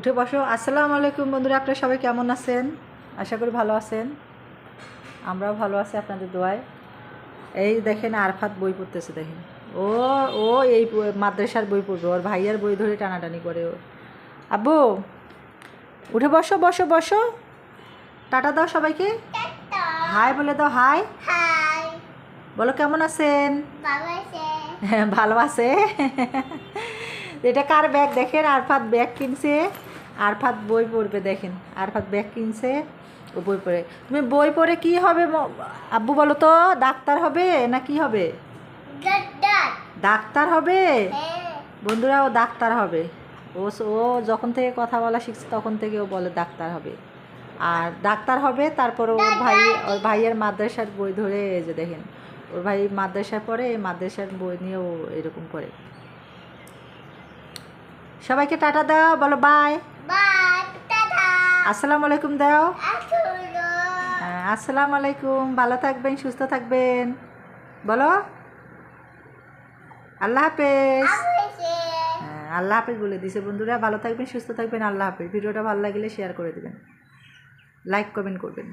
উঠে বসো। আসসালামু আলাইকুম বন্ধুরা আপনারা সবাই কেমন আছেন? আশা করি ভালো আছেন। আমরাও ভালো আছি আপনাদের দোয়ায়। এই দেখেন আরফাত বই পড়তেছে দেখেন। ও ও এই মাদ্রাসার বই পড়বে ওর ভাইয়ার বই ধরে টানাটানি করে ও। আব্বু উঠে বসো বসো বসো। টাটা দাও সবাইকে। হাই বলে দাও হাই। বলো কেমন আছেন? হ্যাঁ, ভালো আছে। এটা কার ব্যাগ দেখেন আরফাত ব্যাগ কিনছে। আরফাত বই পড়বে দেখেন। আরফাত ব্যাগ কিনছে ও বই পড়ে। তুমি বই পড়ে কি হবে আব্বু বলো তো ডাক্তার হবে না কি হবে? ডাক্তার। হবে? হ্যাঁ। বন্ধুরা ও ডাক্তার হবে। ও ও যখন থেকে কথা বলা শিখছে তখন থেকে ও বলে ডাক্তার হবে। আর ডাক্তার হবে তারপর ওর ভাই ওর ভাইয়ের মাদ্রাসার বই ধরে এই যে দেখেন। ওর ভাই মাদ্রাসায় পড়ে এই মাদ্রাসার বই নিয়ে ও এরকম করে। সবাইকে টাটা দাও বলো বাই আসসালামু আলাইকুম দাও। হ্যাঁ, আসসালামু আলাইকুম ভালো থাকবেন সুস্থ থাকবেন। বলো। আল্লাহ হাফেজ। হ্যাঁ, আল্লাহ হাফেজ বলে দিছে বন্ধুরা। ভালো থাকবেন সুস্থ থাকবেন আল্লাহ হাফেজ। ভিডিওটা ভালো লাগলে শেয়ার করে দেবেন। লাইক কমেন্ট করবেন।